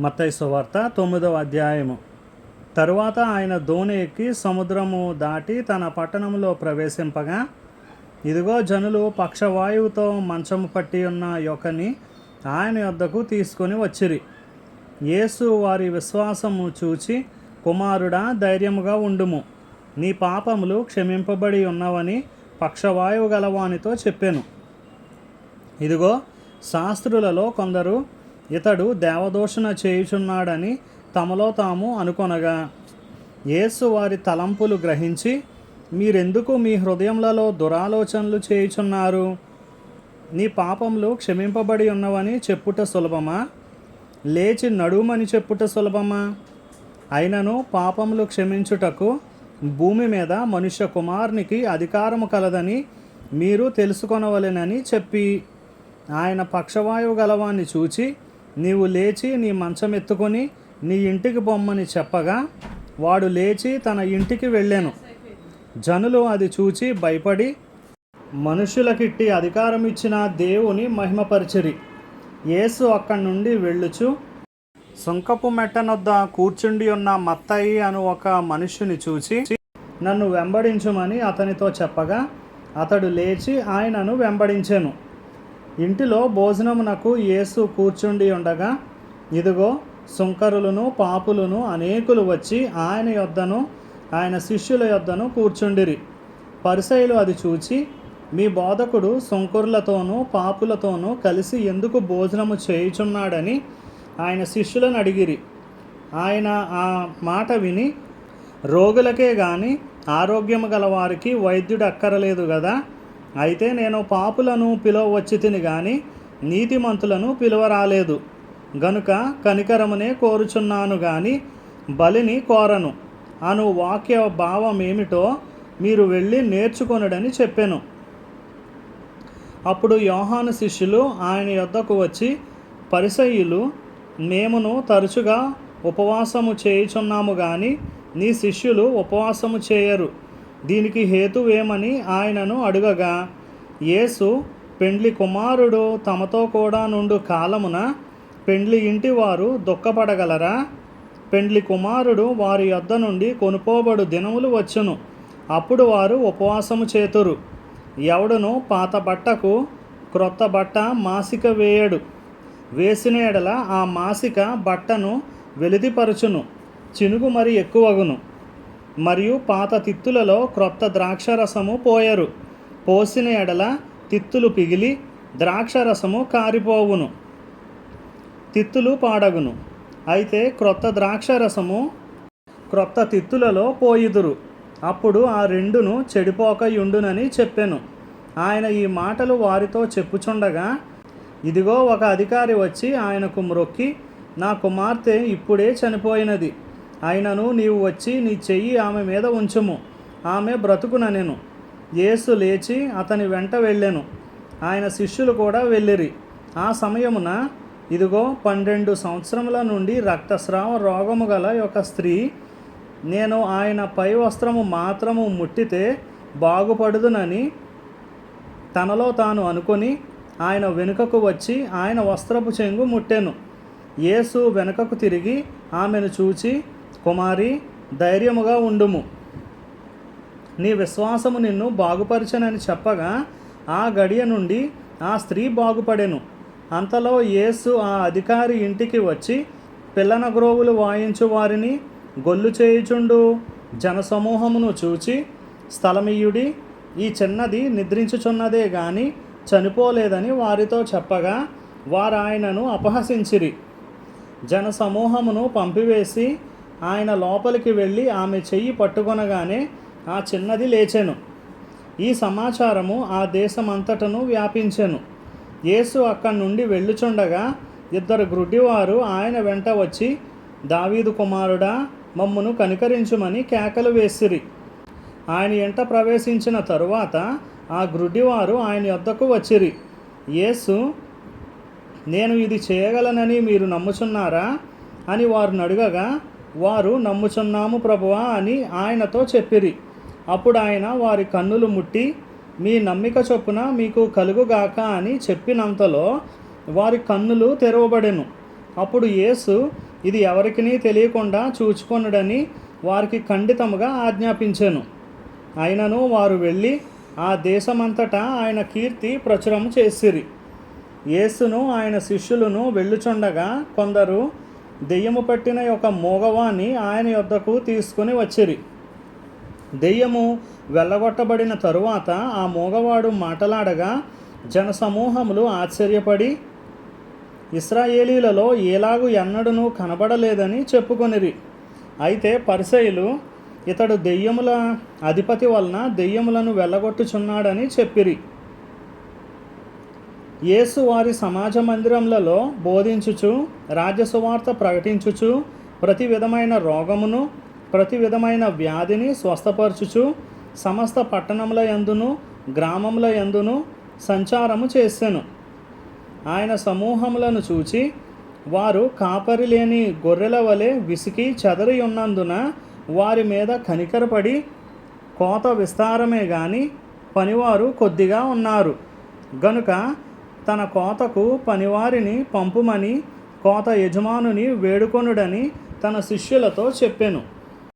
మత్తయి సువార్త తొమ్మిదవ అధ్యాయము. తరువాత ఆయన దోణి ఎక్కి సముద్రము దాటి తన పట్టణంలో ప్రవేశింపగా ఇదిగో జనులు పక్షవాయువుతో మంచము పట్టి ఉన్న యొక్కని ఆయన యొద్దకు తీసుకొని వచ్చిరి. యేసు వారి విశ్వాసము చూచి కుమారుడా ధైర్యముగా ఉండుము. నీ పాపములు క్షమింపబడి ఉన్నవని పక్షవాయువు గలవానితో చెప్పాను. ఇదిగో శాస్త్రులలో కొందరు ఇతడు దేవదూషణ చేయుచున్నాడని తమలో తాము అనుకొనగా యేసు వారి తలంపులు గ్రహించి మీరెందుకు మీ హృదయములలో దురాలోచనలు చేయుచున్నారు? నీ పాపములు క్షమింపబడి ఉన్నవని చెప్పుట సులభమా? లేచి నడుమని చెప్పుట సులభమా? అయినను పాపములు క్షమించుటకు భూమి మీద మనుష్య కుమారునికి అధికారము కలదని మీరు తెలుసుకొనవలెనని చెప్పి ఆయన పక్షవాయువు గలవాన్ని చూచి నీవు లేచి నీ మంచం ఎత్తుకొని నీ ఇంటికి బొమ్మని చెప్పగా వాడు లేచి తన ఇంటికి వెళ్ళాను. జనులు అది చూచి భయపడి మనుషులకిట్టి అధికారం ఇచ్చిన దేవుని మహిమపరిచిరి. యేసు అక్కడి నుండి వెళ్ళుచు సుంకపు మెట్టనొద్ద కూర్చుండి ఉన్న మత్తయి అను ఒక మనుషుని చూచి నన్ను వెంబడించుమని అతనితో చెప్పగా అతడు లేచి ఆయనను వెంబడించాను. ఇంటిలో భోజనమునకు యేసు కూర్చుండి ఉండగా ఇదిగో సుంకరులను పాపులను అనేకులు వచ్చి ఆయన యొద్దను ఆయన శిష్యుల యొద్దను కూర్చుండిరి. పరిసయులు అది చూచి మీ బోధకుడు సుంకరులతోనూ పాపులతోనూ కలిసి ఎందుకు భోజనము చేయుచున్నాడని ఆయన శిష్యులను అడిగిరి. ఆయన ఆ మాట విని రోగులకే కానీ ఆరోగ్యము గల వారికి వైద్యుడు అక్కరలేదు కదా అయితే నేను పాపులను పిలువవచ్చి తిని గాని నీతిమంతులను పిలువరాలేదు. గనుక కనికరమునే కోరుచున్నాను గాని బలిని కోరను. అను వాక్య భావం ఏమిటో మీరు వెళ్ళి నేర్చుకొనడని చెప్పాను. అప్పుడు యోహాను శిష్యులు ఆయన యొద్దకు వచ్చి పరిసయ్యులు మేమును తరచుగా ఉపవాసము చేయుచున్నాము కానీ నీ శిష్యులు ఉపవాసము చేయరు. దీనికి హేతువేమని ఆయనను అడుగగా యేసు పెండ్లి కుమారుడు తమతో కూడా నుండు కాలమున పెండ్లి ఇంటి వారు దుఃఖపడగలరా? పెండ్లి కుమారుడు వారి యొద్ద నుండి కొనుకోబడు దినములు వచ్చును. అప్పుడు వారు ఉపవాసము చేతురు. ఎవడును పాత బట్టకు క్రొత్త బట్ట మాసిక వేయడు. వేసిన ఎడల ఆ మాసిక బట్టను వెలిదిపరచును చినుగు మరి ఎక్కువగును. మరియు పాత తిత్తులలో క్రొత్త ద్రాక్షరసము పోయరు. పోసిన ఎడల తిత్తులు పిగిలి ద్రాక్షరసము కారిపోవును. తిత్తులు పాడగును. అయితే క్రొత్త ద్రాక్షరసము క్రొత్త తిత్తులలో పోయిదురు. అప్పుడు ఆ రెండును చెడిపోకయుండునని చెప్పెను. ఆయన ఈ మాటలు వారితో చెప్పుచుండగా ఇదిగో ఒక అధికారి వచ్చి ఆయనకు మ్రొక్కి నా కుమార్తె ఇప్పుడే చనిపోయినది. అయినను నీవు వచ్చి నీ చెయ్యి ఆమె మీద ఉంచుము. ఆమె బ్రతుకుననెను యేసు లేచి అతని వెంట వెళ్ళాను. ఆయన శిష్యులు కూడా వెళ్ళిరి. ఆ సమయమున ఇదిగో పన్నెండు సంవత్సరముల నుండి రక్తస్రావ రోగము గల ఒక స్త్రీ నేను ఆయన పై వస్త్రము మాత్రము ముట్టితే బాగుపడుదునని తనలో తాను అనుకొని ఆయన వెనుకకు వచ్చి ఆయన వస్త్రపు చెంగు ముట్టాను. యేసు వెనుకకు తిరిగి ఆమెను చూచి కుమారి ధైర్యముగా ఉండుము. నీ విశ్వాసము నిన్ను బాగుపరచనని చెప్పగా ఆ గడియ నుండి ఆ స్త్రీ బాగుపడెను. అంతలో యేసు ఆ అధికారి ఇంటికి వచ్చి పిల్లన గ్రోవులు వాయించు వారిని గొల్లు చేయుచుండు. జనసమూహమును చూచి స్థలమీయుడి ఈ చిన్నది నిద్రించుచున్నదే గాని చనిపోలేదని వారితో చెప్పగా వారు ఆయనను అపహసించిరి. జనసమూహమును పంపివేసి ఆయన లోపలికి వెళ్ళి ఆమె చెయ్యి పట్టుకొనగానే ఆ చిన్నది లేచెను. ఈ సమాచారము ఆ దేశమంతటను వ్యాపించెను. యేసు అక్కడి నుండి వెళ్ళుచుండగా ఇద్దరు గ్రుడ్డివారు ఆయన వెంట వచ్చి దావీదు కుమారుడా మమ్మను కనికరించుమని కేకలు వేసిరి. ఆయన ఎంట ప్రవేశించిన తరువాత ఆ గ్రుడ్డివారు ఆయన యొద్దకు వచ్చిరి. యేసు నేను ఇది చేయగలనని మీరు నమ్ముచున్నారా అని వారు అడుగగా వారు నమ్ముచున్నాము ప్రభువా అని ఆయనతో చెప్పిరి. అప్పుడు ఆయన వారి కన్నులు ముట్టి మీ నమ్మిక చొప్పున మీకు కలుగుగాక అని చెప్పినంతలో వారి కన్నులు తెరవబడెను. అప్పుడు యేసు ఇది ఎవరికినీ తెలియకుండా చూచుకొనుడని వారికి ఖండితముగా ఆజ్ఞాపించెను. అయినను వారు వెళ్ళి ఆ దేశమంతటా ఆయన కీర్తి ప్రచురం చేసిరి. యేసును ఆయన శిష్యులను వెళ్ళుచుండగా కొందరు దెయ్యము పట్టిన ఒక మూగవాణ్ణి ఆయన యొద్దకు తీసుకుని వచ్చిరి. దెయ్యము వెళ్ళగొట్టబడిన తరువాత ఆ మూగవాడు మాటలాడగా జనసమూహములు ఆశ్చర్యపడి ఇస్రాయేలీలలో ఏలాగు ఎన్నడూనూ కనబడలేదని చెప్పుకొనిరి. అయితే పరిసయులు ఇతడు దెయ్యముల అధిపతి వలన దెయ్యములను వెళ్ళగొట్టుచున్నాడని చెప్పిరి. యేసు వారి సమాజ మందిరములలో బోధించుచు రాజ్యసువార్త ప్రకటించుచు ప్రతి విధమైన రోగమును ప్రతి విధమైన వ్యాధిని స్వస్థపరచుచు సమస్త పట్టణముల యందును గ్రామముల యందును సంచారము చేసెను. ఆయన సమూహములను చూచి వారు కాపరి లేని గొర్రెల వలె విసికి చెదరి ఉన్నందున వారి మీద కనికరపడి కోత విస్తారమే గాని పనివారు కొద్దిగా ఉన్నారు. గనుక తన కోతకు పనివారిని పంపుమని కోత యజమానుని వేడుకొనుడని తన శిష్యులతో చెప్పెను.